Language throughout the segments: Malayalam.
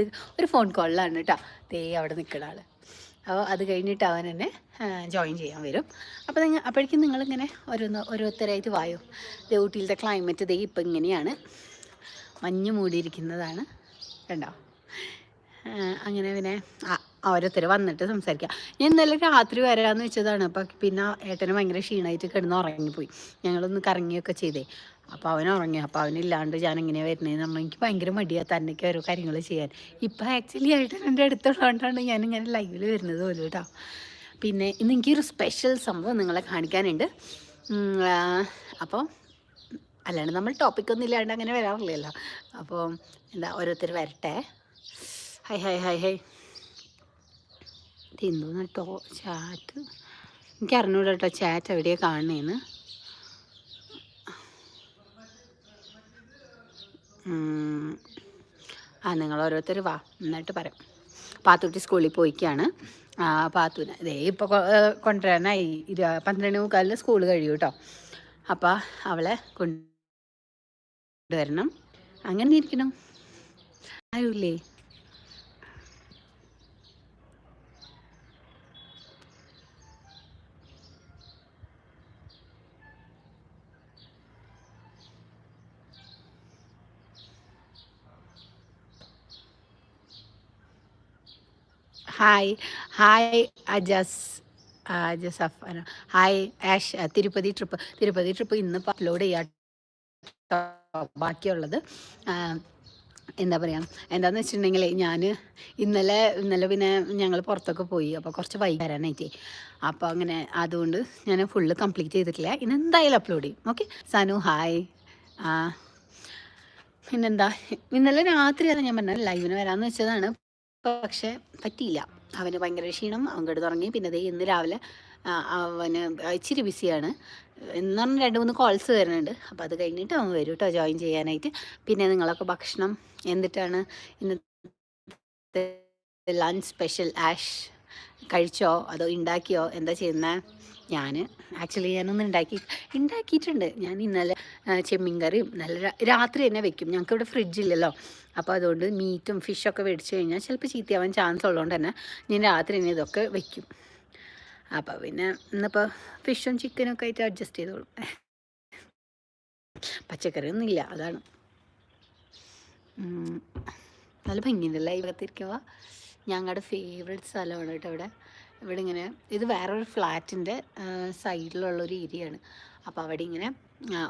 ഇത് ഒരു ഫോൺ കോളിലാണ് കേട്ടോ ദേ അവിടെ നിൽക്കുന്ന ആൾ അപ്പോൾ അത് കഴിഞ്ഞിട്ട് അവൻ എന്നെ ജോയിൻ ചെയ്യാൻ വരും. അപ്പോൾ നിങ്ങൾ അപ്പോഴേക്കും നിങ്ങളിങ്ങനെ ഓരോന്ന് ഓരോരുത്തരായിട്ട് വായോ? ദേ ഊട്ടിയിലത്തെ ക്ലൈമറ്റ് ദേ ഇപ്പം ഇങ്ങനെയാണ്. മഞ്ഞ് മൂടിയിരിക്കുന്നതാണ്. കണ്ടോ? അങ്ങനെ പിന്നെ ഓരോരുത്തർ വന്നിട്ട് സംസാരിക്കാം. ഞാൻ ഇന്നലെ രാത്രി വരാമെന്ന് വെച്ചതാണ്. അപ്പോൾ പിന്നെ ഏട്ടന് ഭയങ്കര ക്ഷീണമായിട്ട് കിടന്ന് ഉറങ്ങിപ്പോയി. ഞങ്ങളൊന്ന് കറങ്ങിയൊക്കെ ചെയ്തേ. അപ്പോൾ അവൻ ഉറങ്ങി അപ്പോൾ അവനില്ലാണ്ട് ഞാൻ എങ്ങനെയാണ് വരുന്നതെന്ന് പറഞ്ഞാൽ എനിക്ക് ഭയങ്കര മടിയാണ് തന്നെയൊക്കെ ഓരോ കാര്യങ്ങൾ ചെയ്യാൻ. ഇപ്പം ആക്ച്വലി ആയിട്ട് എന്റെ അടുത്തുള്ളതുകൊണ്ടാണ് ഞാനിങ്ങനെ ലൈവിൽ വരുന്നത് പോലും കേട്ടോ പിന്നെ ഇന്ന് എനിക്കൊരു സ്പെഷ്യൽ സംഭവം നിങ്ങളെ കാണിക്കാനുണ്ട്. അപ്പോൾ അല്ലാണ്ട് നമ്മൾ ടോപ്പിക്കൊന്നും ഇല്ലാണ്ട് അങ്ങനെ വരാറില്ലല്ലോ. അപ്പോൾ എന്താ ഓരോരുത്തർ വരട്ടെ. Hi hi hi hi. തിന്നു കേട്ടോ ചാറ്റ് എനിക്ക് അറിഞ്ഞൂടാ കേട്ടോ ചാറ്റ് എവിടെയാണ് കാണുന്നതെന്ന് ആ നിങ്ങൾ ഓരോരുത്തർ വാ എന്നിട്ട് പറയാം പാത്തുട്ടി സ്കൂളിൽ പോയിക്കാണ്. പാത്തുവിനെ ഇതേ ഇപ്പോൾ കൊണ്ടുവരാനായി. ഇരു പന്ത്രണ്ട് മുക്കാലിൽ സ്കൂൾ കഴിയും കേട്ടോ അപ്പോൾ അവളെ കൊണ്ടുവരണം. അങ്ങനെ ഇരിക്കണം ആരുമില്ലേ hi hi Ajas Ajas hi Ash Tirupati trip Tirupati trip ഇന്ന് അപ്ലോഡ് ചെയ്യാം. ബാക്കിയുള്ളത് എന്താ പറയുക എന്താന്ന് വെച്ചിട്ടുണ്ടെങ്കിൽ ഞാൻ ഇന്നലെ ഇന്നലെ പിന്നെ ഞങ്ങൾ പുറത്തൊക്കെ പോയി അപ്പോൾ കുറച്ച് വൈകി വരാനായിട്ടേ. അപ്പോൾ അങ്ങനെ അതുകൊണ്ട് ഞാൻ ഫുള്ള് കംപ്ലീറ്റ് ചെയ്തിട്ടില്ല. ഇന്ന് എന്തായാലും അപ്ലോഡ് ചെയ്യും. ഓക്കെ സനു ഹായ് പിന്നെന്താ? ഇന്നലെ രാത്രിയാണ് ഞാൻ പറഞ്ഞത് ലൈവിന് വരാമെന്ന് വെച്ചതാണ്. പക്ഷെ പറ്റിയില്ല. അവന് ഭയങ്കര ക്ഷീണം. അവൻ കിടന്ന് തുടങ്ങി പിന്നെ ദേ ഇന്ന് രാവിലെ അവന് ഇച്ചിരി ബിസിയാണ്. എന്ന് പറഞ്ഞാൽ രണ്ട് മൂന്ന് കോൾസ് വരുന്നുണ്ട്. അപ്പോൾ അത് കഴിഞ്ഞിട്ട് അവൻ വരും കേട്ടോ ജോയിൻ ചെയ്യാനായിട്ട്. പിന്നെ നിങ്ങളൊക്കെ ഭക്ഷണം എന്നിട്ടാണ് ഇന്നത്തെ ലഞ്ച് സ്പെഷ്യൽ ആഷ് കഴിച്ചോ? അതോ ഉണ്ടാക്കിയോ എന്താ ചെയ്യുന്നത് ഞാൻ ആക്ച്വലി ഞാനൊന്നും ഉണ്ടാക്കി ഉണ്ടാക്കിയിട്ടുണ്ട് ഞാൻ ഇന്നലെ ചെമ്മീൻ കറിയും നല്ല രാത്രി തന്നെ വെക്കും. ഞങ്ങൾക്ക് ഇവിടെ ഫ്രിഡ്ജില്ലല്ലോ അപ്പോൾ അതുകൊണ്ട് മീറ്റും ഫിഷൊക്കെ മേടിച്ച് കഴിഞ്ഞാൽ ചിലപ്പോൾ ചീത്തയാവാൻ ചാൻസ് ഉള്ളതുകൊണ്ട് തന്നെ ഞാൻ രാത്രി തന്നെ ഇതൊക്കെ വയ്ക്കും അപ്പോൾ പിന്നെ ഇന്നിപ്പോൾ ഫിഷും ചിക്കനും ഒക്കെ ആയിട്ട് അഡ്ജസ്റ്റ് ചെയ്തോളും. പച്ചക്കറിയൊന്നും ഇല്ല അതാണ്. നല്ല ഭംഗിയുണ്ടല്ലേ? ഈ ഭാഗത്തിരിക്കുക ഞങ്ങളുടെ ഫേവറേറ്റ് സ്ഥലമാണ് കേട്ടോ ഇവിടെ. ഇവിടെ ഇങ്ങനെ ഇത് വേറൊരു ഫ്ലാറ്റിന്റെ സൈഡിലുള്ള ഒരു ഏരിയയാണ്. അപ്പോൾ അവിടെ ഇങ്ങനെ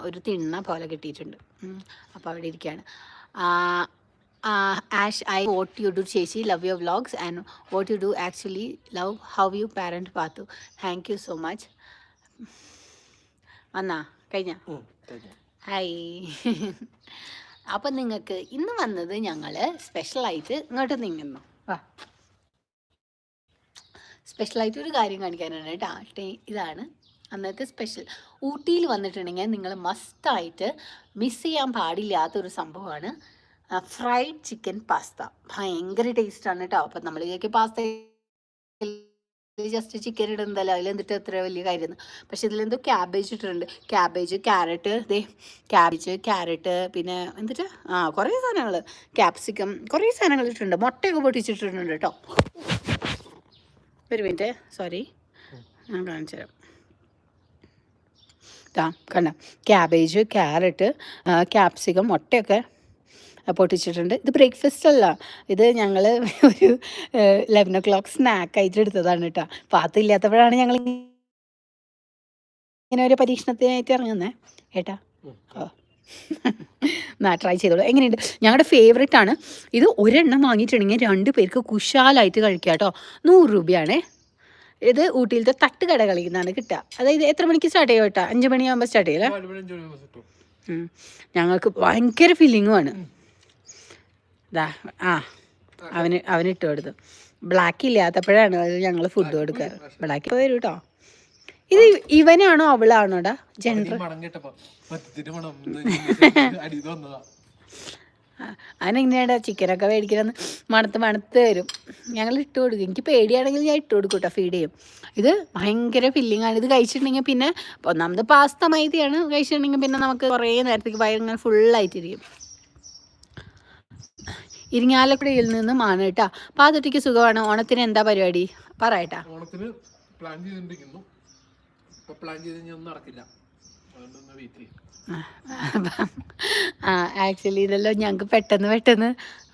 ഒരു തിണ്ണ പോലെ കിട്ടിയിട്ടുണ്ട്. അപ്പോൾ അവിടെ ഇരിക്കുകയാണ് Ash I what you do ചേച്ചി love your vlogs and what you do actually love how you parent Pathu thank you so much വന്നാ കഴിഞ്ഞ? ഹായ് അപ്പം നിങ്ങൾക്ക് ഇന്ന് വന്നത് ഞങ്ങൾ സ്പെഷ്യലായിട്ട് ഇങ്ങോട്ട് നീങ്ങുന്നു. വാ സ്പെഷ്യലായിട്ട് ഒരു കാര്യം കാണിക്കാനാണ് കേട്ടോ. ഇതാണ് അന്നത്തെ സ്പെഷ്യൽ ഊട്ടിയിൽ വന്നിട്ടുണ്ടെങ്കിൽ നിങ്ങൾ മസ്റ്റായിട്ട് മിസ് ചെയ്യാൻ പാടില്ലാത്തൊരു സംഭവമാണ്. ഫ്രൈഡ് ചിക്കൻ പാസ്ത ഭയങ്കര ടേസ്റ്റാണ് കേട്ടോ അപ്പം നമ്മൾ വിചാരിക്കും പാസ്ത ജസ്റ്റ് ചിക്കൻ ഇടുന്നതല്ല? അതിൽ എന്നിട്ട് എത്ര വലിയ കാര്യം പക്ഷെ ഇതിലെന്തോ ക്യാബേജ് ഇട്ടിട്ടുണ്ട്. ക്യാബേജ് ക്യാരറ്റ് ദേ ക്യാബേജ് ക്യാരറ്റ് പിന്നെ എന്നിട്ട് ആ കുറേ സാധനങ്ങൾ ക്യാപ്സിക്കം കുറേ സാധനങ്ങൾ ഇട്ടിട്ടുണ്ട്. മുട്ടയൊക്കെ പൊട്ടിച്ചിട്ടിട്ടുണ്ട് കേട്ടോ ഒരു മിനിറ്റ്. സോറി ഞാൻ കാണിച്ചു തരാം. കണ്ട? ക്യാബേജ് ക്യാരറ്റ് ക്യാപ്സിക്കം മുട്ടയൊക്കെ പൊട്ടിച്ചിട്ടുണ്ട്. ഇത് ബ്രേക്ക്ഫാസ്റ്റ് അല്ല. ഇത് ഞങ്ങൾ ഒരു ലെവൻ ഒ ക്ലോക്ക് സ്നാക്ക് ആയിട്ട് എടുത്തതാണ് കേട്ടോ പാത്തില്ലാത്തപ്പോഴാണ് ഞങ്ങൾ ഇങ്ങനെ ഒരു പരീക്ഷണത്തിനായിട്ട് ഇറങ്ങുന്നത് ഏട്ടാ? ഓ. എന്നാ ട്രൈ ചെയ്തോളൂ. എങ്ങനെയുണ്ട്? ഞങ്ങളുടെ ഫേവറേറ്റ് ആണ്. ഇത് ഒരെണ്ണം വാങ്ങിയിട്ടുണ്ടെങ്കിൽ രണ്ട് പേർക്ക് കുശാലായിട്ട് കഴിക്കുക കേട്ടോ നൂറ് രൂപയാണേ. ഇത് ഊട്ടിയിലത്തെ തട്ട് കടകളിൽ നിന്നാണ് കിട്ടുക. അതായത് എത്ര മണിക്ക് സ്റ്റാർട്ട് ചെയ്യും കേട്ടോ അഞ്ച് മണിയാകുമ്പോൾ സ്റ്റാർട്ട് ചെയ്യല്ലേ. ഞങ്ങൾക്ക് ഭയങ്കര ഫീലിങ്ങുമാണ് ദാ ആ അവന് അവന് ഇട്ട് കൊടുത്തു. ബ്ലാക്ക് ഇല്ലാത്തപ്പോഴാണ് ഞങ്ങൾ ഫുഡ് കൊടുക്കുക ബ്ലാക്ക് വരും കേട്ടോ ഇത് ഇവനാണോ അവളാണോടാ വന്നതാ. അതിനെങ്ങനെയാടാ ചിക്കനൊക്കെ മേടിക്കണമെന്ന് മണത്ത് മണത്ത് തരും. ഞങ്ങൾ ഇട്ട് കൊടുക്കും. എനിക്ക് പേടിയാണെങ്കിൽ ഞാൻ ഇട്ട് കൊടുക്കും കേട്ടോ ഫീഡ് ചെയ്യും. ഇത് ഭയങ്കര ഫില്ലിംഗ് ആണ്. ഇത് കഴിച്ചിട്ടുണ്ടെങ്കിൽ പിന്നെ ഒന്നാമത് പാസ്ത മൈദയാണ് കഴിച്ചിട്ടുണ്ടെങ്കിൽ പിന്നെ നമുക്ക് കുറേ നേരത്തേക്ക് ഭയങ്കര ഫുള്ളായിട്ടിരിക്കും ഇരിങ്ങാലക്കുടയിൽ നിന്നുമാണ് കേട്ടോ പാതുട്ടിക്ക് സുഖമാണ്? ഓണത്തിന് എന്താ പരിപാടി? പറയട്ടാ. ഓണത്തിന് പ്ലാൻ ചെയ്തിട്ടിരിക്കുന്നു ഇപ്പൊ പ്ലാൻ ചെയ്ത് ഒന്നും നടക്കില്ല. ആ ആക്ച്വലി ഇതെല്ലാം ഞങ്ങൾക്ക് പെട്ടെന്ന് പെട്ടെന്ന്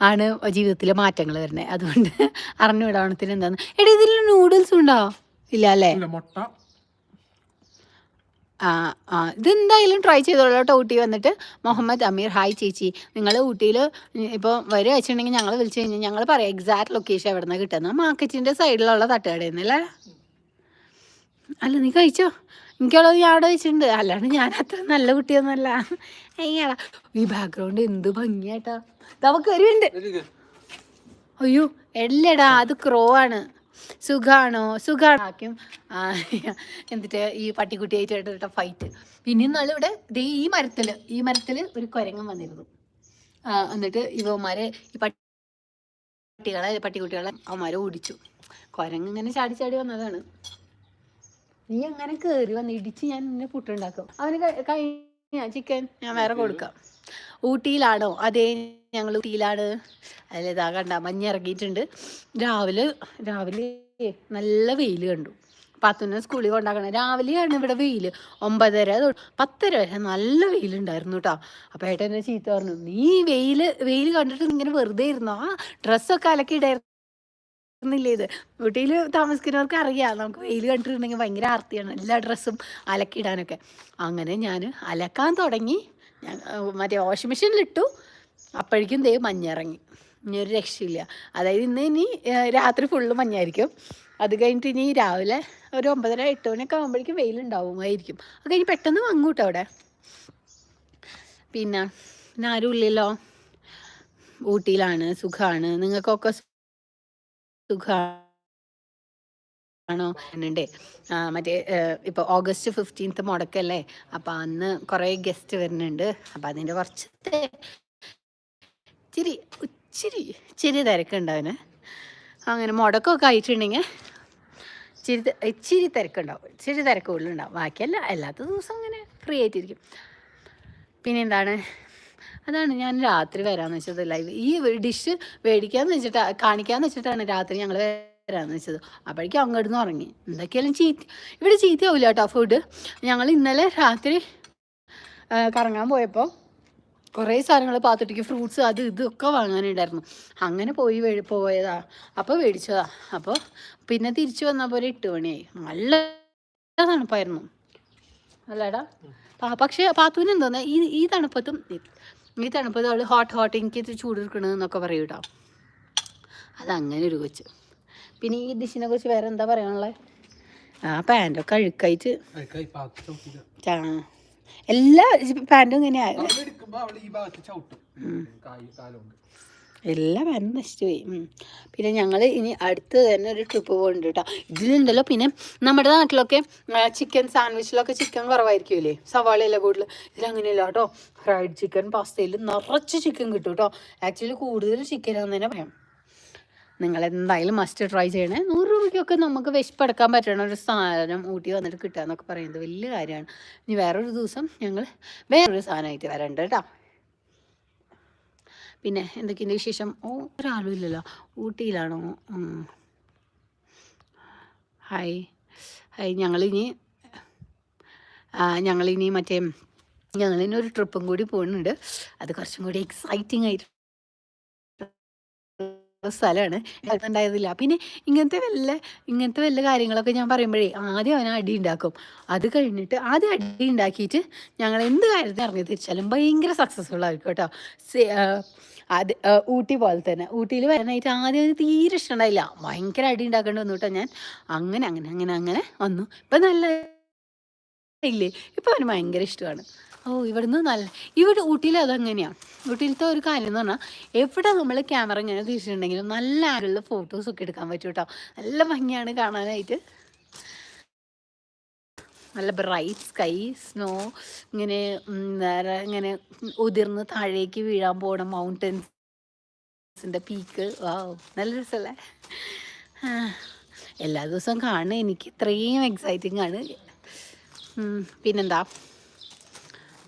ആണ് ജീവിതത്തിലെ മാറ്റങ്ങൾ വരുന്നത് അതുകൊണ്ട് അറിഞ്ഞു ഓണത്തിന് എന്താന്ന്. എടാ ഇതിൽ നൂഡിൽസ് ഉണ്ടോ? ഇല്ല അല്ലേ? മുട്ട ഇതെന്തായാലും ട്രൈ ചെയ്തോളൂ കേട്ടോ ഊട്ടി വന്നിട്ട്. മുഹമ്മദ് അമീർ ഹായ് ചേച്ചി. നിങ്ങൾ ഊട്ടിയിൽ ഇപ്പോൾ വരിക വെച്ചിട്ടുണ്ടെങ്കിൽ ഞങ്ങൾ വിളിച്ചു കഴിഞ്ഞാൽ ഞങ്ങൾ പറയാം എക്സാക്ട് ലൊക്കേഷൻ എവിടെ നിന്നാണ് കിട്ടുന്നത്. മാർക്കറ്റിന്റെ സൈഡിലുള്ള തട്ടുകടയിൽ നിന്നല്ലേ അല്ല? നീ കഴിച്ചോ? എനിക്കുള്ളത് ഞാൻ അവിടെ വെച്ചിട്ടുണ്ട്. അല്ലാണ്ട് ഞാൻ അത്ര നല്ല കുട്ടിയൊന്നുമല്ല. അയ്യാടാ ഈ ബാക്ക്ഗ്രൗണ്ട് എന്ത് ഭംഗിയായിട്ടാ നമുക്ക് വരുന്നുണ്ട് അയ്യോ എല്ലടാ അത് ക്രോ ആണ്. സുഖാണോ? സുഖാണാക്കും എന്നിട്ട് ഈ പട്ടിക്കുട്ടി പട്ടിക്കുട്ടിയായിട്ട് ഫൈറ്റ് പിന്നെ ഇന്നാൾ ഇവിടെ ദേ ഈ മരത്തിൽ ഈ മരത്തിൽ ഒരു കുരങ്ങൻ വന്നിരുന്നു. എന്നിട്ട് ഇവന്മാരെ ഈ പട്ടികളെ പട്ടിക്കുട്ടികളെ അവന്മാരെ ഓടിച്ചു. കുരങ്ങ് ഇങ്ങനെ ചാടി ചാടി വന്നതാണ്. നീ അങ്ങനെ കേറി വന്ന് ഇടിച്ച് ഞാൻ നിന്നെ പുട്ടുണ്ടാക്കും. അവന് കൈ ചിക്കൻ ഞാൻ വേറെ കൊടുക്കാം. ഊട്ടിയിലാണോ? അതെ ഞങ്ങൾ ഊട്ടിയിലാണ്. അതിൽ ഇതാ കണ്ട ഇറങ്ങിയിട്ടുണ്ട് രാവിലെ രാവിലെ നല്ല വെയിൽ കണ്ടു. പത്തുന സ്കൂളിൽ കൊണ്ടാക്കണം. രാവിലെയാണ് ഇവിടെ വെയിൽ ഒമ്പതര പത്തര വരെ നല്ല വെയിലുണ്ടായിരുന്നു കേട്ടോ അപ്പോൾ ഏട്ടൻ എന്നെ ചീത്ത പറഞ്ഞു. നീ വെയിൽ വെയിൽ കണ്ടിട്ട് ഇങ്ങനെ വെറുതെ ഇരുന്നോ? ആ ഡ്രസ്സൊക്കെ അലക്കിയിടായിരുന്നില്ലേ ഇത്? ഊട്ടിയിൽ താമസിക്കുന്നവർക്ക് അറിയാം. നമുക്ക് വെയിൽ കണ്ടിട്ടുണ്ടെങ്കിൽ ഭയങ്കര ആർത്തിയാണ്. എല്ലാ ഡ്രസ്സും അലക്കിയിടാനൊക്കെ. അങ്ങനെ ഞാൻ അലക്കാൻ തുടങ്ങി. മറ്റേ വാഷിംഗ് മെഷീനിലിട്ടു അപ്പോഴേക്കും ദേ മഞ്ഞിറങ്ങി. ഇനി ഒരു രക്ഷയില്ല. അതായത് ഇന്ന് ഇനി രാത്രി ഫുള്ള് മഞ്ഞായിരിക്കും. അത് കഴിഞ്ഞിട്ട് ഇനി രാവിലെ ഒരു ഒമ്പതര എട്ട് മണിയൊക്കെ ആകുമ്പോഴേക്കും വെയിലുണ്ടാവുമായിരിക്കും അത് കഴിഞ്ഞ് പെട്ടെന്ന് വാങ്ങൂട്ടോ അവിടെ? പിന്നെ പിന്നെ ആരും ഇല്ലല്ലോ ഊട്ടിയിലാണ് സുഖമാണ് നിങ്ങൾക്കൊക്കെ സുഖമാണോ എന്നുണ്ടേ മറ്റേ ഇപ്പോൾ ഓഗസ്റ്റ് ഫിഫ്റ്റീൻത്ത് മുടക്കല്ലേ? അപ്പം അന്ന് കുറേ ഗസ്റ്റ് വരുന്നുണ്ട്. അപ്പം അതിന്റെ കുറച്ച് തെ- ഇച്ചിരി ഇച്ചിരി ഇച്ചിരി തിരക്കുണ്ടാവിന്. അങ്ങനെ മുടക്കമൊക്കെ ആയിട്ടുണ്ടെങ്കിൽ ഇച്ചിരി ഇച്ചിരി തിരക്കുണ്ടാവും. ഇച്ചിരി തിരക്ക് കൂടുതലുണ്ടാവും. ബാക്കിയല്ല അല്ലാത്ത ദിവസം അങ്ങനെ ഫ്രീ ആയിട്ടിരിക്കും. പിന്നെ എന്താണ്? അതാണ് ഞാൻ രാത്രി വരാന്ന് വെച്ചത് ലൈവ് ഈ ഒരു ഡിഷ് മേടിക്കാന്ന് വെച്ചിട്ട് കാണിക്കാന്ന് വെച്ചിട്ടാണ് രാത്രി ഞങ്ങൾ വരാന്ന് വെച്ചത്. അപ്പോഴേക്കും അങ്ങോട്ട് ഉറങ്ങി. എന്തൊക്കെയാലും ചീത്ത ഇവിടെ ചീത്തയാവില്ല കേട്ടോ ഫുഡ് ഞങ്ങൾ ഇന്നലെ രാത്രി കറങ്ങാൻ പോയപ്പോൾ കുറേ സാധനങ്ങൾ പാത്തിട്ടിക്ക് ഫ്രൂട്ട്സ് അത് ഇതൊക്കെ വാങ്ങാനുണ്ടായിരുന്നു. അങ്ങനെ പോയി വേ പോയതാ. അപ്പോൾ മേടിച്ചതാ അപ്പോൾ പിന്നെ തിരിച്ചു വന്നപ്പോൾ ഒരു എട്ട് മണിയായി. നല്ല തണുപ്പായിരുന്നു. അല്ലേടാ? പക്ഷേ പാത്തുവിന് എന്തോന്നാ ഈ ഈ തണുപ്പത്തും ഈ- തണുപ്പ് അവൾ ഹോട്ട് ഹോട്ട് എനിക്ക് ഇത് ചൂട് എടുക്കണമെന്നൊക്കെ പറയും കേട്ടോ. അതങ്ങനെ ഒരു കൊച്ച്. പിന്നെ ഈ ഡിഷിനെ കുറിച്ച് വേറെ എന്താ പറയാനുള്ളത് ആ പാന്റൊക്കെ അഴുക്കായിട്ട്. എല്ലാ പാന്റും ഇങ്ങനെയാ. എല്ലാ പാന്റും നശിച്ചു പോയി പിന്നെ ഞങ്ങൾ ഇനി അടുത്ത് തന്നെ ഒരു ട്രിപ്പ് പോകുന്നുണ്ട് കേട്ടോ ഇതിലുണ്ടല്ലോ പിന്നെ നമ്മുടെ നാട്ടിലൊക്കെ ചിക്കൻ സാൻഡ്വിച്ചിലൊക്കെ ചിക്കൻ കുറവായിരിക്കുമല്ലേ സവാളയല്ല കൂടുതൽ? ഇതിലങ്ങനെയല്ല കേട്ടോ ഫ്രൈഡ് ചിക്കൻ പാസ്തയിൽ നിറച്ച് ചിക്കൻ കിട്ടും കേട്ടോ ആക്ച്വലി കൂടുതൽ ചിക്കനാന്ന് തന്നെ പറയാം. നിങ്ങൾ എന്തായാലും മസ്റ്റ് ട്രൈ ചെയ്യണേ. നൂറ് രൂപയ്ക്കൊക്കെ നമുക്ക് വിശപ്പടക്കാൻ പറ്റണ ഒരു സാധനം ഊട്ടി വന്നിട്ട് കിട്ടുക എന്നൊക്കെ പറയുന്നത് വലിയ കാര്യമാണ്. ഇനി വേറൊരു ദിവസം ഞങ്ങൾ വേറൊരു സാധനമായിട്ട് വരണ്ട കേട്ടോ പിന്നെ എന്തൊക്കെയുണ്ട് വിശേഷം? ഓ ഒരാളും ഇല്ലല്ലോ. ഊട്ടിയിലാണോ. ഹായ്. ഹായ് ഞങ്ങളിനി ഞങ്ങളിനി മറ്റേ ഞങ്ങളിനി ഒരു ട്രിപ്പും കൂടി പോകുന്നുണ്ട്. അത് കുറച്ചും കൂടി എക്സൈറ്റിംഗ് ആയിട്ട് സ്ഥലമാണ് ഉണ്ടായതില്ല പിന്നെ ഇങ്ങനത്തെ വല്ല ഇങ്ങനത്തെ വല്ല കാര്യങ്ങളൊക്കെ ഞാൻ പറയുമ്പോഴേ ആദ്യം അവൻ അടി ഉണ്ടാക്കും. അത് കഴിഞ്ഞിട്ട് ആദ്യം അടി ഉണ്ടാക്കിയിട്ട് ഞങ്ങൾ എന്ത് കാര്യത്തിന് ഇറങ്ങി തിരിച്ചാലും ഭയങ്കര സക്സസ്ഫുൾ ആയിരിക്കും കേട്ടോ. അത് ഊട്ടി പോലെ തന്നെ. ഊട്ടിയിൽ വരാനായിട്ട് ആദ്യം അവന് തീരെ ഇഷ്ടമുണ്ടായില്ല ഭയങ്കര അടി ഉണ്ടാക്കേണ്ടി വന്നു കേട്ടോ ഞാൻ. അങ്ങനെ അങ്ങനെ അങ്ങനെ അങ്ങനെ വന്നു. ഇപ്പം നല്ല ഇല്ലേ? ഇപ്പം അവന് ഭയങ്കര ഇഷ്ടമാണ്. ഓ ഇവിടുന്ന് നല്ല ഇവിടെ ഊട്ടിയിൽ അതങ്ങനെയാണ് ഊട്ടിയിലത്തെ ഒരു കാര്യം എന്ന് പറഞ്ഞാൽ എവിടെ നമ്മൾ ക്യാമറ ഇങ്ങനെ തിരിച്ചിട്ടുണ്ടെങ്കിലും നല്ല ആരുള്ള ഫോട്ടോസ് ഒക്കെ എടുക്കാൻ പറ്റും കേട്ടോ നല്ല ഭംഗിയാണ് കാണാനായിട്ട്. നല്ല ബ്രൈറ്റ് സ്കൈ സ്നോ ഇങ്ങനെ ഇങ്ങനെ ഉതിർന്ന് താഴേക്ക് വീഴാൻ പോണ മൗണ്ടൻസിന്റെ പീക്ക് വാ നല്ല രസമല്ലേ എല്ലാ ദിവസവും കാണുന്ന എനിക്ക് ഇത്രയും എക്സൈറ്റിംഗ് ആണ്. പിന്നെന്താ?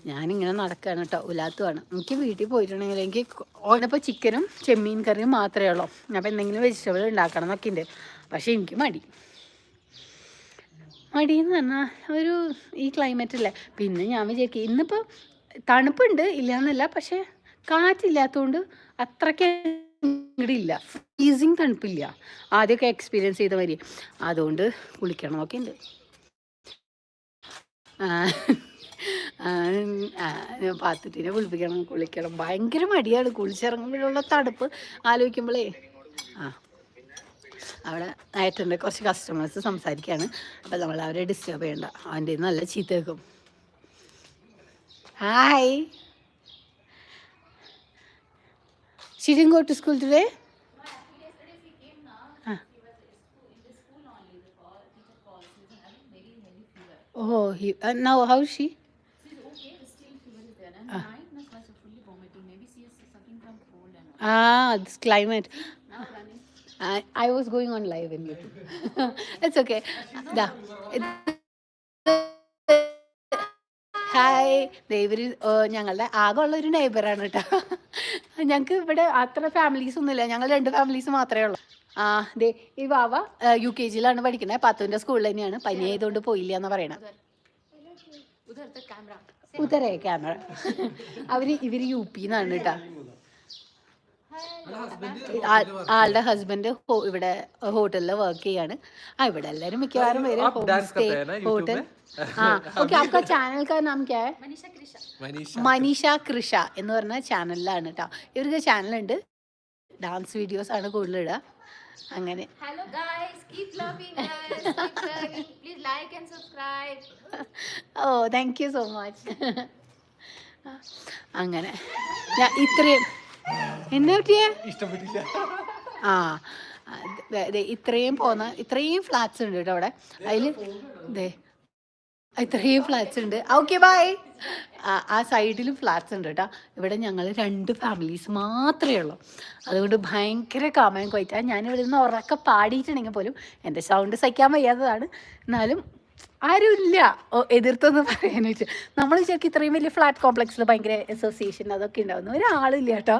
ഞാനിങ്ങനെ നടക്കുകയാണ് കേട്ടോ ഉലാത്തുമാണ് എനിക്ക് വീട്ടിൽ പോയിട്ടുണ്ടെങ്കിൽ എനിക്ക് ഓനപ്പോൾ ചിക്കനും ചെമ്മീൻ കറിയും മാത്രമേ ഉള്ളൂ. അപ്പോൾ എന്തെങ്കിലും വെജിറ്റബിൾ ഉണ്ടാക്കണം എന്നൊക്കെ ഉണ്ട്. പക്ഷേ എനിക്ക് മടി. മടിയെന്ന് പറഞ്ഞാൽ ഒരു ഈ ക്ലൈമറ്റ് അല്ലേ? പിന്നെ ഞാൻ വിചാരിക്കും ഇന്നിപ്പോൾ തണുപ്പുണ്ട് ഇല്ലയെന്നല്ല പക്ഷേ കാറ്റില്ലാത്തതുകൊണ്ട് അത്രയ്ക്ക് ഇവിടെ ഇല്ല. ഫ്രീസിങ് തണുപ്പില്ല. ആദ്യമൊക്കെ എക്സ്പീരിയൻസ് ചെയ്ത മാതിരി. അതുകൊണ്ട് കുളിക്കണമൊക്കെ ഉണ്ട്. പാത്തുട്ടിനെ കുളിപ്പിക്കണം കുളിക്കണം. ഭയങ്കര മടിയാണ് കുളിച്ചിറങ്ങുമ്പോഴുള്ള തണുപ്പ്. ആലോചിക്കുമ്പോഴേ ആ അവിടെ ഏട്ടന്റെ കുറച്ച് കസ്റ്റമേഴ്സ് സംസാരിക്കുകയാണ് അപ്പോൾ നമ്മൾ അവരെ ഡിസ്റ്റർബ് ചെയ്യണ്ട. അവന്റെ നല്ല ചീത്ത വെക്കും hi She didn't go to school today? Oh, he, uh, now? Ah, this climate. I, I was going on live in YouTube. it's okay. Da. Hi ഇവർ ഞങ്ങളുടെ ആകെ ഉള്ള ഒരു നെയ്ബറാണ് കേട്ടോ ഞങ്ങൾക്ക് ഇവിടെ അത്ര ഫാമിലീസ് ഒന്നുമില്ല ഞങ്ങൾ രണ്ട് ഫാമിലീസ് മാത്രമേ ഉള്ളൂ. ആ ദേ ഈ വാവ യു കെ ജിയിലാണ് പഠിക്കുന്നത് പത്തുവിന്റെ സ്കൂളിൽ തന്നെയാണ്. പനി ആയതുകൊണ്ട് പോയില്ല എന്ന് പറയണത് ഉതരേ ക്യാമറ അവർ ഇവർ യു പി എന്നാണ് കേട്ടോ ആളുടെ ഹസ്ബൻഡ് ഇവിടെ ഹോട്ടലിൽ വർക്ക് ചെയ്യാണ്. ആ ഇവിടെ എല്ലാരും മിക്കവാറും വരും. ഹോം സ്റ്റേ ഹോട്ടൽ ആ നമുക്ക് മനീഷ കൃഷ. എന്ന് പറഞ്ഞ ചാനലിലാണ് കേട്ടോ. ഇവർക്ക് ചാനലുണ്ട് ഡാൻസ് വീഡിയോസ് ആണ് കൂടുതലിടുക. അങ്ങനെ. Hello guys keep learning. Please like and subscribe. Oh thank you so much അങ്ങനെ. ഞാൻ ഇത്രയും. എന്നെ പറ്റിയേ ഇഷ്ടപ്പെട്ടില്ല. ആ ഇത്രയും പോന്ന ഇത്രയും ഫ്ലാറ്റ്സ് ഉണ്ട് കേട്ടോ അവിടെ. അതിൽ ദേ ഇത്രയും ഫ്ലാറ്റ്സ് ഉണ്ട്. ഓക്കെ ബൈ ആ സൈഡിലും ഫ്ലാറ്റ്സ് ഉണ്ട് കേട്ടോ ഇവിടെ ഞങ്ങൾ രണ്ട് ഫാമിലീസ് മാത്രമേ ഉള്ളൂ. അതുകൊണ്ട് ഭയങ്കര കാമയം കൊയ്റ്റാ ഞാനിവിടെ നിന്ന് ഉറക്കെ പാടിയിട്ടുണ്ടെങ്കിൽ പോലും എന്റെ സൗണ്ട് സഹിക്കാൻ വയ്യാത്തതാണ്. എന്നാലും ആരുമില്ല. ഓ പറയാൻ വെച്ചു നമ്മൾ ശരിക്കും ഇത്രയും വലിയ ഫ്ലാറ്റ് കോംപ്ലക്സിൽ ഭയങ്കര അസോസിയേഷൻ അതൊക്കെ ഉണ്ടാവുന്നു. ഒരാളില്ല കേട്ടോ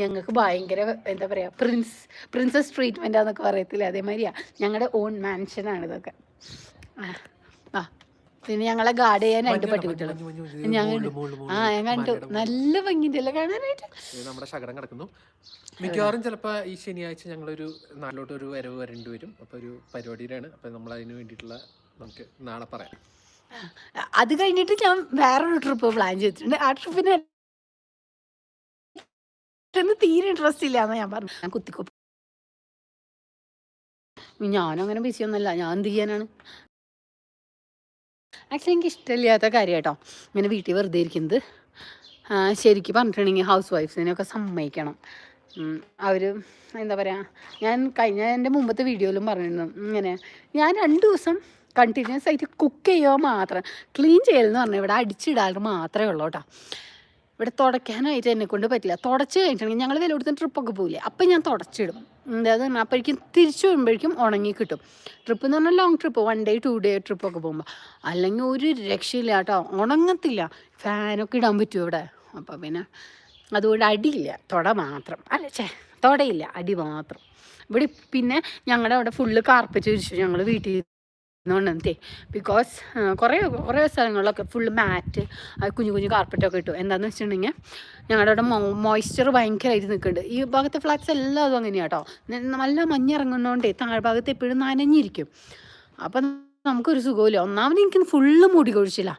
ഞങ്ങൾക്ക് ഭയങ്കര എന്താ പറയുക പ്രിൻസ് പ്രിൻസസ് ട്രീറ്റ്മെന്റ് എന്നൊക്കെ പറയത്തില്ല? അതേമാതിരിയാണ് ഞങ്ങളുടെ ഓൺ മാൻഷനാണ് ഇതൊക്കെ. പിന്നെ ഞങ്ങളെ ഗാർഡ് ചെയ്യാൻ രണ്ട് പട്ടിക്കുട്ടികളും ഞാൻ ആ ഞാൻ കണ്ടു. നല്ല ഭംഗിന്റെ കാണാനായിട്ട്. നമ്മുടെ ശകടം കിടക്കുന്നു. മിക്കവാറും ചിലപ്പോൾ ഈ ശനിയാഴ്ച ഞങ്ങളൊരു നാട്ടിലോട്ട് ഒരു വരവ് വരേണ്ടി വരും. അപ്പോൾ ഒരു പരിപാടിയിലാണ്. അപ്പോൾ നമ്മൾ അതിന് വേണ്ടിയിട്ടുള്ള നമുക്ക് നാളെ പറയാം. അത് കഴിഞ്ഞിട്ട് ഞാൻ വേറൊരു ട്രിപ്പ് പ്ലാൻ ചെയ്തിട്ടുണ്ട്. ആ ട്രിപ്പിന് തീരെ ഇൻട്രസ്റ്റ് ഇല്ല എന്ന് ഞാൻ പറഞ്ഞു ഞാൻ കുത്തിക്കൊപ്പ് ഞാനും അങ്ങനെ ബിസി ഒന്നല്ല ഞാൻ എന്ത് ചെയ്യാനാണ്? ആക്ച്വലി എനിക്ക് ഇഷ്ടമില്ലാത്ത കാര്യം കേട്ടോ ഇങ്ങനെ വീട്ടിൽ വെറുതെ ഇരിക്കുന്നത്. ശരിക്കും പറഞ്ഞിട്ടുണ്ടെങ്കിൽ ഹൗസ് വൈഫ്സിനെയൊക്കെ സമ്മതിക്കണം അവർ എന്താ പറയുക ഞാൻ കഴിഞ്ഞ എന്റെ മുമ്പത്തെ വീഡിയോയിലും പറഞ്ഞിരുന്നു. ഇങ്ങനെ ഞാൻ രണ്ട് ദിവസം കണ്ടിന്യൂസ് ആയിട്ട് കുക്ക് ചെയ്യുക മാത്രം ക്ലീൻ ചെയ്യലെന്ന് പറഞ്ഞാൽ ഇവിടെ അടിച്ചിടാൻ മാത്രമേ ഉള്ളൂ കേട്ടോ. ഇവിടെ തുടയ്ക്കാനായിട്ട് എന്നെ കൊണ്ട് പറ്റില്ല. തുടച്ച് കഴിഞ്ഞിട്ടുണ്ടെങ്കിൽ ഞങ്ങൾ വില കൊടുത്ത ട്രിപ്പൊക്കെ പോയില്ലേ അപ്പം ഞാൻ തുടച്ചിടും. അതായത് അപ്പോഴേക്കും തിരിച്ചു വരുമ്പോഴേക്കും ഉണങ്ങി കിട്ടും. ട്രിപ്പ് എന്ന് പറഞ്ഞാൽ long trip one day two day ട്രിപ്പൊക്കെ പോകുമ്പോൾ അല്ലെങ്കിൽ ഒരു രക്ഷയില്ല കേട്ടോ. ഉണങ്ങത്തില്ല. ഫാനൊക്കെ ഇടാൻ പറ്റുമോ ഇവിടെ? അപ്പോൾ പിന്നെ അതുകൊണ്ട് അടിയില്ല. തുട മാത്രം. അല്ല ചേ തുടയില്ല. അടി മാത്രം. ഇവിടെ പിന്നെ ഞങ്ങളുടെ അവിടെ ഫുള്ള് കാർപ്പറ്റ് വിരിച്ചു ഞങ്ങൾ വീട്ടിൽ നിന്നുകൊണ്ടേ ബിക്കോസ് കുറേ കുറേ സ്ഥലങ്ങളിലൊക്കെ ഫുള്ള് മാറ്റ് കുഞ്ഞു കുഞ്ഞു കാർപ്പറ്റൊക്കെ ഇട്ടു. എന്താണെന്ന് വെച്ചിട്ടുണ്ടെങ്കിൽ ഞങ്ങളുടെ അവിടെ മോയ്സ്ചർ ഭയങ്കരമായിട്ട് നിൽക്കുന്നുണ്ട് ഈ ഭാഗത്തെ ഫ്ലാറ്റ്സ് എല്ലാം അതും അങ്ങനെയാണ് കേട്ടോ നല്ല മഞ്ഞിറങ്ങുന്നതുകൊണ്ടേ താഴ്ഭാഗത്ത് എപ്പോഴും നനഞ്ഞിരിക്കും. അപ്പം നമുക്കൊരു സുഖമില്ല ഒന്നാമത് എനിക്ക് ഫുള്ള് മുടി കൊഴിച്ചില്ല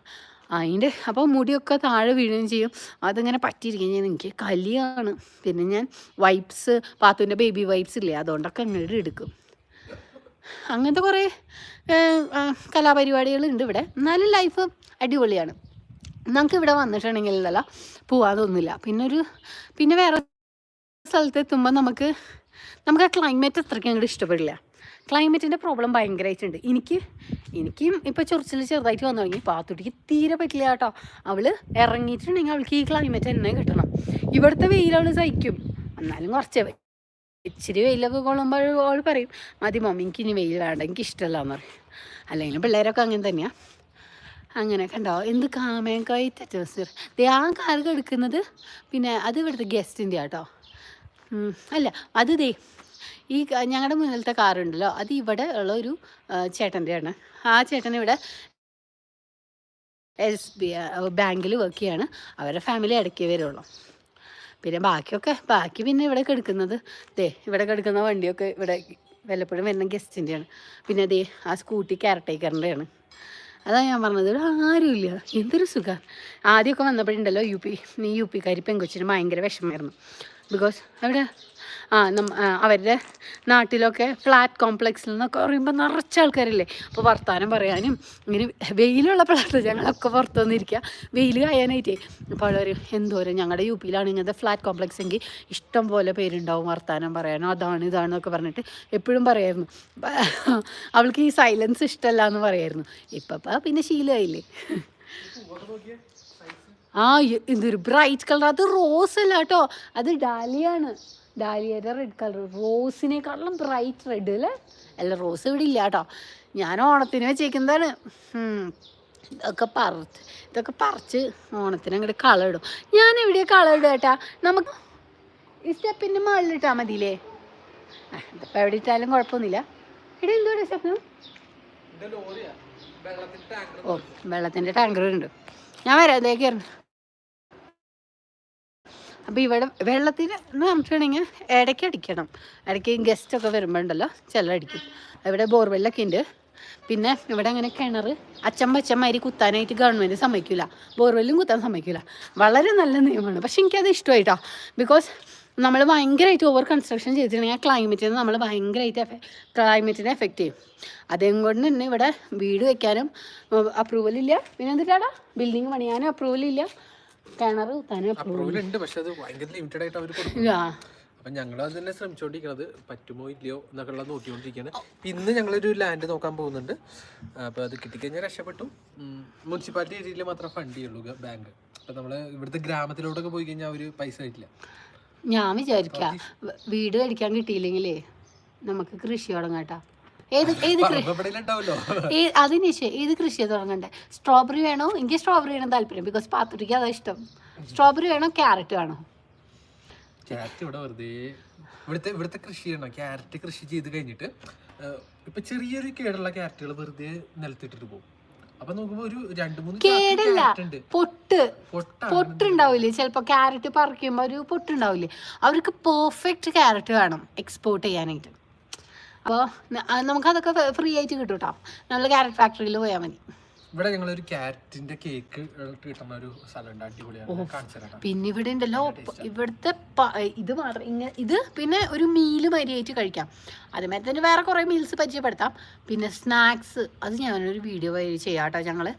അതിന്റെ അപ്പോൾ മുടിയൊക്കെ താഴെ വീഴുകയും ചെയ്യും. അതിങ്ങനെ പറ്റിയിരിക്കുകയും ചെയ്യും. എനിക്ക് കലിയാണ്. പിന്നെ ഞാൻ വൈപ്സ് പാത്തുവിന്റെ ബേബി വൈപ്സ് ഇല്ലേ അതുകൊണ്ടൊക്കെ അങ്ങോട്ട് എടുക്കും. അങ്ങനത്തെ കുറേ കലാപരിപാടികളുണ്ട് ഇവിടെ. എന്നാലും ലൈഫ് അടിപൊളിയാണ്. നമുക്ക് ഇവിടെ വന്നിട്ടുണ്ടെങ്കിൽ അല്ല പോവാതൊന്നുമില്ല പിന്നെ ഒരു പിന്നെ വേറെ സ്ഥലത്ത് എത്തുമ്പോൾ നമുക്ക് നമുക്ക് ആ ക്ലൈമറ്റ് അത്രയ്ക്ക് അങ്ങോട്ട് ഇഷ്ടപ്പെടില്ല. ക്ലൈമറ്റിന്റെ പ്രോബ്ലം ഭയങ്കരമായിട്ടുണ്ട് എനിക്ക് എനിക്കും ഇപ്പോൾ ചൊറിച്ചിൽ ചെറുതായിട്ട് വന്നു തുടങ്ങി. പാത്തുട്ടിക്ക് തീരെ പറ്റില്ല കേട്ടോ. അവൾ ഇറങ്ങിയിട്ടുണ്ടെങ്കിൽ അവൾക്ക് ഈ ക്ലൈമറ്റ് തന്നെ കിട്ടണം. ഇവിടുത്തെ വെയിൽ അവൾ സഹിക്കും. എന്നാലും കുറച്ചേ ഇച്ചിരി വെയിലൊക്കെ കൊള്ളുമ്പോൾ ഓൾ പറയും മതി മമ്മി എനിക്ക് ഇനി വെയിൽ വേണ്ട എനിക്ക് ഇഷ്ടമല്ല എന്ന് പറയും. അല്ലെങ്കിൽ പിള്ളേരൊക്കെ അങ്ങനെ തന്നെയാണ് അങ്ങനെ കണ്ടോ? എന്ത് കാമേക്കായിട്ട് അറ്റ്മോസ്ഫിയർ ആ കാർഗ് എടുക്കുന്നത് പിന്നെ അത് ഇവിടുത്തെ ഗസ്റ്റിന്റെ ആട്ടോ. അല്ല അത് ദേ ഈ ഞങ്ങളുടെ മുന്നിലത്തെ കാറുണ്ടല്ലോ അത് ഇവിടെ ഉള്ള ഒരു ചേട്ടന്റെയാണ്. ആ ചേട്ടൻ ഇവിടെ എസ് ബി ബാങ്കിൽ വർക്ക് ചെയ്യാണ്. അവരുടെ ഫാമിലി അടക്കിയവരുള്ളൂ വരുള്ളൂ പിന്നെ ബാക്കിയൊക്കെ ബാക്കി പിന്നെ ഇവിടെ കെടുക്കുന്നത്. ദേ ഇവിടെ കെടുക്കുന്ന വണ്ടിയൊക്കെ ഇവിടെ വല്ലപ്പോഴും വരുന്ന ഗസ്റ്റിന്റെയാണ്. പിന്നെ ദേ ആ സ്കൂട്ടി ക്യാരറ്റേക്കറിന്റെയാണ് അതാണ് ഞാൻ പറഞ്ഞത് ഇവിടെ ആരുമില്ല. എന്തൊരു സുഖം. ആദ്യമൊക്കെ വന്നപ്പോഴുണ്ടല്ലോ യു പി ഈ യു പിക്കാരി പെങ്കൊച്ചിന് ഭയങ്കര വിഷമമായിരുന്നു. ബിക്കോസ് അവിടെ ആ അവരുടെ നാട്ടിലൊക്കെ ഫ്ലാറ്റ് കോംപ്ലക്സിൽ നിന്നൊക്കെ പറയുമ്പോൾ നിറച്ച ആൾക്കാരില്ലേ? അപ്പോൾ വർത്താനം പറയാനും ഇങ്ങനെ വെയിലുള്ള പിള്ളേർ ഞങ്ങളൊക്കെ പുറത്ത് വന്നിരിക്കുക വെയിൽ കായാനായിട്ടേ. അപ്പോൾ അവർ എന്തോരം ഞങ്ങളുടെ യു പിയിലാണ് ഇങ്ങനത്തെ ഫ്ലാറ്റ് കോംപ്ലക്സ് എങ്കിൽ ഇഷ്ടം പോലെ പേരുണ്ടാവും വർത്താനം പറയാനോ. അതാണ് ഇതാണെന്നൊക്കെ പറഞ്ഞിട്ട് എപ്പോഴും പറയായിരുന്നു. അവൾക്ക് ഈ സൈലൻസ് ഇഷ്ടമല്ല എന്ന് പറയായിരുന്നു. ഇപ്പം പിന്നെ ശീലമായില്ലേ ആ ഇതൊരു ബ്രൈറ്റ് കളർ അത് റോസ് അല്ല കേട്ടോ അത് ഡാലിയാണ്. ഡാലിയയുടെ റെഡ് കളർ റോസിനേക്കാളും ബ്രൈറ്റ് റെഡ് അല്ലേ അല്ല റോസ് ഇവിടെ ഇല്ല കേട്ടോ ഞാൻ ഓണത്തിന് വെച്ചേക്കുന്നതാണ്. ഇതൊക്കെ പറിച്ച് ഇതൊക്കെ പറിച്ച് ഓണത്തിന് അങ്ങോട്ട് കള ഇടും. ഞാൻ എവിടെയാ കള ഇടുക കേട്ടാ നമുക്ക് ഈ സ്റ്റെപ്പിന്റെ മുകളിൽ ഇട്ടാൽ മതിയില്ലേ? ഇതിപ്പോൾ എവിടെ ഇട്ടാലും കുഴപ്പമൊന്നുമില്ല. ഇവിടെ എന്തുകൊണ്ട് സ്വപ്നം ഓ വെള്ളത്തിന്റെ ടാങ്കർ ഉണ്ട് ഞാൻ വരാം അതേക്കായിരുന്നു അപ്പോൾ ഇവിടെ വെള്ളത്തിന് എന്ന് പറഞ്ഞിട്ടുണ്ടെങ്കിൽ ഇടയ്ക്ക് അടിക്കണം. ഇടയ്ക്ക് ഗസ്റ്റൊക്കെ വരുമ്പോഴുണ്ടല്ലോ ചിലടിക്കും ഇവിടെ ബോർവെല്ലൊക്കെ ഉണ്ട്. പിന്നെ ഇവിടെ അങ്ങനെ കിണർ അച്ഛൻ പച്ചന്മാരി കുത്താനായിട്ട് ഗവൺമെന്റ് സമ്മതിക്കില്ല ബോർവെല്ലും കുത്താൻ സമ്മതിക്കില്ല വളരെ നല്ല നിയമമാണ്. പക്ഷെ എനിക്കത് ഇഷ്ടമായിട്ടോ. ബിക്കോസ് നമ്മൾ ഭയങ്കരമായിട്ട് ഓവർ കൺസ്ട്രക്ഷൻ ചെയ്തിട്ടുണ്ടെങ്കിൽ ക്ലൈമറ്റിനെ നമ്മൾ ഭയങ്കരമായിട്ട് എഫ ക്ലൈമറ്റിനെ എഫക്റ്റ് ചെയ്യും. അതുകൊണ്ട് തന്നെ ഇവിടെ വീട് വയ്ക്കാനും അപ്രൂവൽ ഇല്ല. പിന്നെ എന്തിട്ടാടാ? ബിൽഡിങ് പണിയാനും അപ്രൂവൽ ഇല്ല. അപ്രൂവൽ അപ്രൂവൽ ഉണ്ട് പക്ഷെ അത് ഭയങ്കര ലിമിറ്റഡ് ആയിട്ട് അവർ കൊടുക്കും. അപ്പൊ ഞങ്ങൾ അത് തന്നെ ശ്രമിച്ചുകൊണ്ടിരിക്കുന്നത് പറ്റുമോ ഇല്ലയോ എന്നൊക്കെ ഉള്ളത് നോക്കിക്കൊണ്ടിരിക്കുകയാണ് ഇന്ന് ഞങ്ങളൊരു ലാൻഡ് നോക്കാൻ പോകുന്നുണ്ട്. അപ്പോൾ അത് കിട്ടിക്കഴിഞ്ഞാൽ രക്ഷപ്പെട്ടു. മുനിസിപ്പാലിറ്റി ഏരിയയിൽ മാത്രം ഫണ്ട് ചെയ്യുള്ളൂ ബാങ്ക് അപ്പം നമ്മൾ ഇവിടുത്തെ ഗ്രാമത്തിലോട്ടൊക്കെ പോയി കഴിഞ്ഞാൽ ഒരു പൈസ കിട്ടില്ല. ഞാൻ വിചാരിക്കാം വീട് കഴിക്കാൻ കിട്ടിയില്ലെങ്കിലേ നമുക്ക് കൃഷി തുടങ്ങാട്ടാ. ഏത് ഏത് കൃഷി പറമ്പ് എവിടെയെങ്കിലും ഉണ്ടാവല്ലോ ഏ അതിന് ശേ- ഏത് കൃഷിയെ തുടങ്ങണ്ടേ? സ്ട്രോബെറി വേണോ? എനിക്ക് സ്ട്രോബെറി വേണം താല്പര്യം ബിക്കോസ് പാത്തുട്ടിക്ക് അതാ ഇഷ്ടം. സ്ട്രോബെറി വേണോ? ക്യാരറ്റ് വേണോ? ഇവിടുത്തെ ഇവിടുത്തെ കൃഷി ഉണ്ടോ? ക്യാരറ്റ് കൃഷി ചെയ്ത് കഴിഞ്ഞിട്ട് ഇപ്പൊ ചെറിയൊരു കേടുള്ള ക്യാരറ്റുകൾ വെറുതെ നിലത്തിട്ടിട്ട് പോകും. അപ്പൊ നോക്കുമ്പോ ഒരു രണ്ട് മൂന്ന് കേടില്ല. പൊട്ട്. പൊട്ടാണ്. പൊട്ടുണ്ടാവില്ലേ? ചിലപ്പോ ക്യാരറ്റ് പറിക്കുമ്പോൾ ഒരു പൊട്ടുണ്ടാവില്ലേ? അവർക്ക് പെർഫെക്റ്റ് ക്യാരറ്റ് വേണം എക്സ്പോർട്ട് ചെയ്യാനായിട്ട്. അപ്പോൾ നമുക്കതൊക്കെ ഫ്രീ ആയിട്ട് കിട്ടും കേട്ടോ നമ്മൾ ക്യാരറ്റ് ഫാക്ടറിയിൽ പോയാൽ മതി. ഇവിടെ ഒരു ക്യാരറ്റിന്റെ കേക്ക് കിട്ടുന്ന ഒരു സ്ഥലമുണ്ട് അടിപൊളിയാണ്. പിന്നെ ഇവിടെ ഉണ്ടല്ലോ ഇവിടുത്തെ ഇത് മാത്രം ഇങ്ങനെ ഇത് പിന്നെ ഒരു മീൽ മരിയായിട്ട് കഴിക്കാം. അതുമാതിരി തന്നെ വേറെ കുറേ മീൽസ് പരിചയപ്പെടുത്താം. പിന്നെ സ്നാക്സ് അത് ഞാനൊരു വീഡിയോ ചെയ്യാം കേട്ടോ ഞങ്ങൾ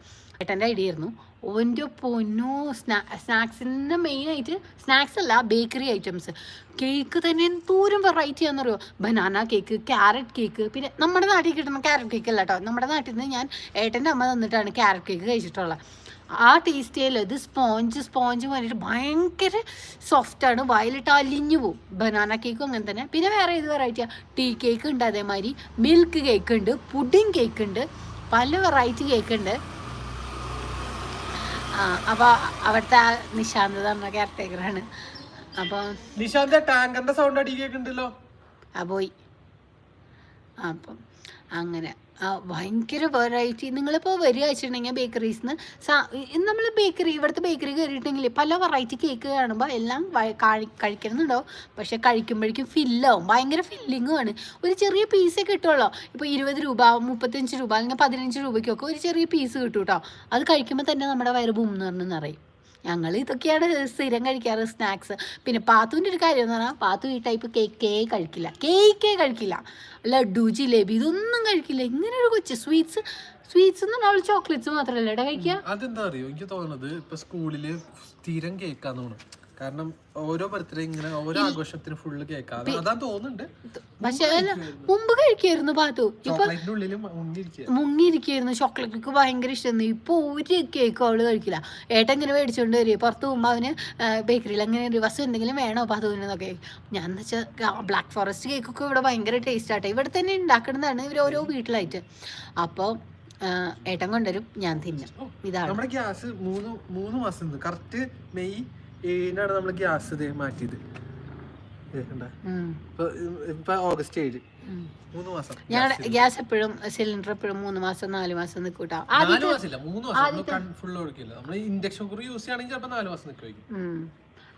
ഏട്ടന്റെ ഐഡിയ ആയിരുന്നു. ഓന്റെ പൊന്നോ സ്നാ സ്നാക്സിന്റെ മെയിനായിട്ട് സ്നാക്സ് അല്ല ബേക്കറി ഐറ്റംസ് കേക്ക് തന്നെ എന്തോരം വെറൈറ്റി ആണെന്നറിയോ? ബനാന കേക്ക് ക്യാരറ്റ് കേക്ക് പിന്നെ നമ്മുടെ നാട്ടിൽ കിട്ടുന്ന ക്യാരറ്റ് കേക്ക് അല്ല കേട്ടോ നമ്മുടെ നാട്ടിൽ നിന്ന് ഞാൻ ഏട്ടന്റെ അമ്മ തന്നിട്ടാണ് ക്യാരറ്റ് കേക്ക് കഴിച്ചിട്ടുള്ളത്. ആ ടേസ്റ്റ് ചെയ്യല്ലോ ഇത് സ്പോഞ്ച് സ്പോഞ്ച് പറഞ്ഞിട്ട് ഭയങ്കര സോഫ്റ്റാണ് വായിലിട്ട് അലിഞ്ഞു പോവും. ബനാന കേക്കും അങ്ങനെ തന്നെ. പിന്നെ വേറെ ഏത് വെറൈറ്റിയാണ് ടീ കേക്ക് ഉണ്ട് അതേമാതിരി. മിൽക്ക് കേക്ക് ഉണ്ട് പുഡിംഗ് കേക്ക് ഉണ്ട് പല വെറൈറ്റി കേക്ക് ഉണ്ട്. ആ അപ്പോൾ അവിടുത്തെ ആ നിശാന്ത പറഞ്ഞ കെയർടേക്കറാണ് അപ്പോൾ നിശാന്ത ടാങ്കറിന്റെ സൗണ്ട് അടി കേൾക്കുന്നുണ്ടല്ലോ ആ പോയി. അപ്പം അങ്ങനെ. ഭയങ്കര വെറൈറ്റി നിങ്ങളിപ്പോൾ വരിക വെച്ചിട്ടുണ്ടെങ്കിൽ ബേക്കറീസിന്ന് നമ്മൾ ബേക്കറി ഇവിടുത്തെ ബേക്കറി കയറിയിട്ടുണ്ടെങ്കിൽ പല വെറൈറ്റി കേക്ക് കാണുമ്പോൾ എല്ലാം വ- പക്ഷേ കഴിക്കുമ്പോഴേക്കും ഫില്ലാവും ഭയങ്കര ഫില്ലിങ്ങുമാണ് ഒരു ചെറിയ പീസേ കിട്ടുള്ളൂ ഇപ്പോൾ ഇരുപത് രൂപ മുപ്പത്തഞ്ച് രൂപ അല്ലെങ്കിൽ പതിനഞ്ച് രൂപയ്ക്കൊക്കെ ഒരു ചെറിയ പീസ് കിട്ടും കേട്ടോ അത് കഴിക്കുമ്പോൾ തന്നെ നമ്മുടെ വയറ് ബൂം എന്ന് നിറയും. ഞങ്ങൾ ഇതൊക്കെയാണ് സ്ഥിരം കഴിക്കാറ് സ്നാക്സ്. പിന്നെ പാത്തുവിന്റെ ഒരു കാര്യം എന്ന് പറഞ്ഞാൽ പാത്തു ഈ ടൈപ്പ് കേക്കേ കഴിക്കില്ല. കേക്കേ കഴിക്കില്ല. ലഡു ജിലേബി ഇതൊന്നും കഴിക്കില്ല. ഇങ്ങനെ ഒരു കൊച്ചു സ്വീറ്റ്സ് സ്വീറ്റ്സ് എന്ന് പറഞ്ഞാൽ ചോക്ലേറ്റ്സ് മാത്രമല്ല കഴിക്കുക? അതെന്താ അറിയോ? എനിക്ക് തോന്നുന്നത് ഇപ്പൊ സ്കൂളിൽ സ്ഥിരം കേക്കാന്ന് തോന്നുന്നു. കാരണം ഓരോ ബർത്ത്ഡേ ഇങ്ങനെ ഓരോ ആഘോഷത്തിന് ഫുള്ള് കേക്കാണ് അതാ തോന്നുന്നുണ്ട്. പക്ഷേ മുമ്പ് കഴിക്കായിരുന്നു പാത്തു. ഇപ്പൊ മുങ്ങിയിരിക്കുകയായിരുന്നു ചോക്ലേറ്റ് ഭയങ്കര ഇഷ്ടമായിരുന്നു ഇപ്പൊ ഒരു കേക്ക് അവൾ കഴിക്കില്ല. ഏട്ടൻ ഇങ്ങനെ മേടിച്ചോണ്ട് വരിക. പുറത്ത് പോകുമ്പോ അവന് ബേക്കറിയിൽ അങ്ങനെ റിവസ് എന്തെങ്കിലും വേണോ പാത്തുവിനൊക്കെ ഞാൻ എന്ന് വെച്ചാൽ ബ്ലാക്ക് ഫോറസ്റ്റ് കേക്കൊക്കെ ഇവിടെ ഭയങ്കര ടേസ്റ്റ് ആട്ടെ. ഇവിടെ തന്നെ ഉണ്ടാക്കുന്നതാണ് ഇവർ ഓരോ വീട്ടിലായിട്ട്. അപ്പോൾ ഏട്ടൻ കൊണ്ടുവരും. ഞാൻ തിന്നും. ഇതാണ്. നമ്മുടെ ഗ്യാസ് മൂന്ന് മൂന്ന് മാസം കറക്റ്റ് മെയ് ഏഴിനാണ് നമ്മൾ ഗ്യാസ് ഇത് മാറ്റിയത്. ഓഗസ്റ്റ് ഏഴ്. ഞങ്ങളുടെ ഗ്യാസ് എപ്പോഴും സിലിണ്ടർ എപ്പോഴും മൂന്ന് മാസം നാല് മാസം നിൽക്കൂട്ടോ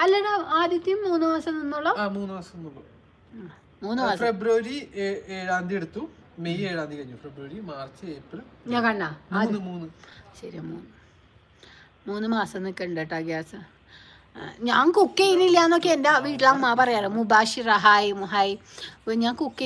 അല്ലടാ ആദ്യത്തെയും മൂന്ന് മാസം നിന്നോളാം. മൂന്ന് ഫെബ്രുവരി ഏഴാം തീയതി എടുത്തു. മെയ് ഏഴാം തീയതി കഴിഞ്ഞു. ഫെബ്രുവരി മാർച്ച് ഏപ്രിൽ. ഞാൻ കണ്ടാ? മൂന്ന് മൂന്ന്. ശരി മൂന്ന്. മൂന്ന് മാസം നിൽക്കണ്ട കേട്ടോ ഗ്യാസ്. ഞാൻ കുക്ക് ചെയ്യുന്നില്ല എന്നൊക്കെ എന്റെ വീട്ടിലമ്മ പറയാറ്. മുബാഷിറ ഹായ് മുഹായ് ഞാൻ കുക്ക്